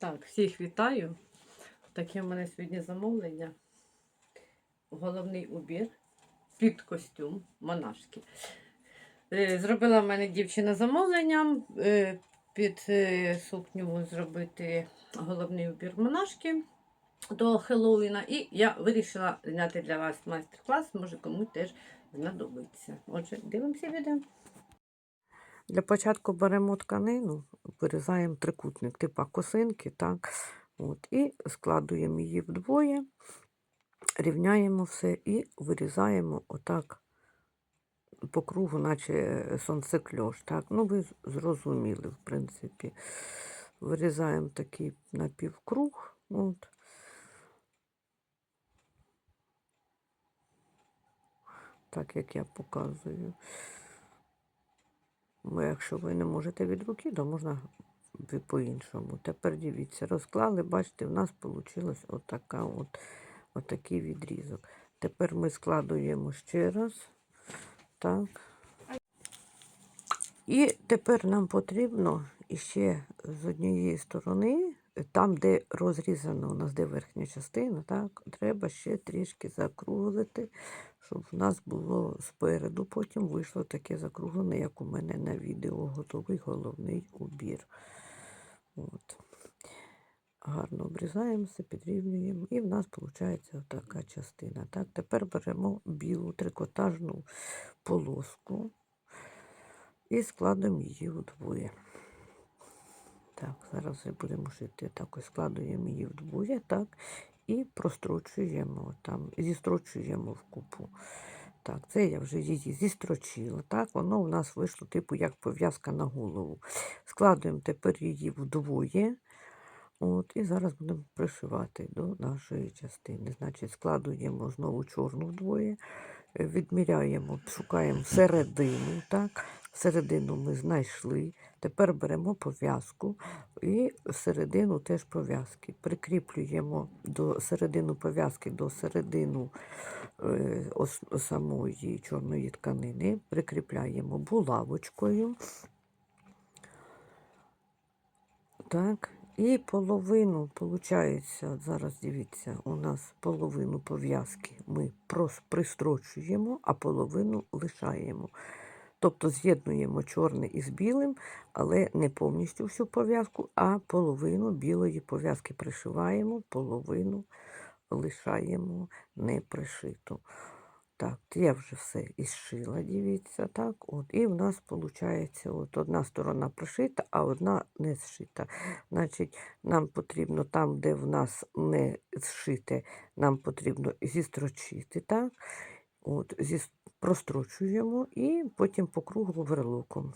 Так, всіх вітаю. Таке в мене сьогодні замовлення. Головний убір під костюм монашки. Е, Зробила в мене дівчина замовлення е, під е, сукню зробити головний убір монашки до Хеллоуіна. І я вирішила зняти для вас майстер-клас, може комусь теж знадобиться. Отже, дивимося відео. Для початку беремо тканину, вирізаємо трикутник, типа косинки, так, от, і складуємо її вдвоє, рівняємо все і вирізаємо отак по кругу, наче сонцекльош. Так? Ну, ви зрозуміли, в принципі. Вирізаємо такий напівкруг. От. Так, як я показую. Якщо ви не можете від руки, то можна по-іншому. Тепер дивіться, розклали, бачите, в нас вийшло отака от, отакий відрізок. Тепер ми складуємо ще раз. Так. І тепер нам потрібно іще з однієї сторони, там, де розрізано у нас де верхня частина, так, треба ще трішки закруглити, щоб в нас було спереду, потім вийшло таке закруглене, як у мене на відео, готовий головний убір. От. Гарно обрізаємося, підрівнюємо, і в нас виходить така частина. Так, тепер беремо білу трикотажну полоску і складемо її вдвоє. Так, зараз будемо шити. Так, ось складуємо її вдвоє, так, і прострочуємо там, зістрочуємо в купу. Так, це я вже її зістрочила. Так, воно у нас вийшло, типу, як пов'язка на голову. Складуємо тепер її вдвоє. От, і зараз будемо пришивати до нашої частини. Значить, складуємо знову чорну вдвоє, відміряємо, шукаємо середину. Так? Середину ми знайшли. Тепер беремо пов'язку і середину теж пов'язки. Прикріплюємо до середину пов'язки до середину е, самої чорної тканини, прикріпляємо булавочкою. Так, і половину, виходить, зараз дивіться, у нас половину пов'язки ми пристрочуємо, а половину лишаємо. Тобто з'єднуємо чорне із білим, але не повністю всю пов'язку, а половину білої пов'язки пришиваємо, половину лишаємо не пришиту. Так, я вже все ізшила, дивіться, так. От, і в нас виходить, от одна сторона пришита, а одна не зшита. Значить, нам потрібно там, де в нас не зшите, нам потрібно зістрочити, так. От, зіс... прострочуємо і потім по кругу верлоком.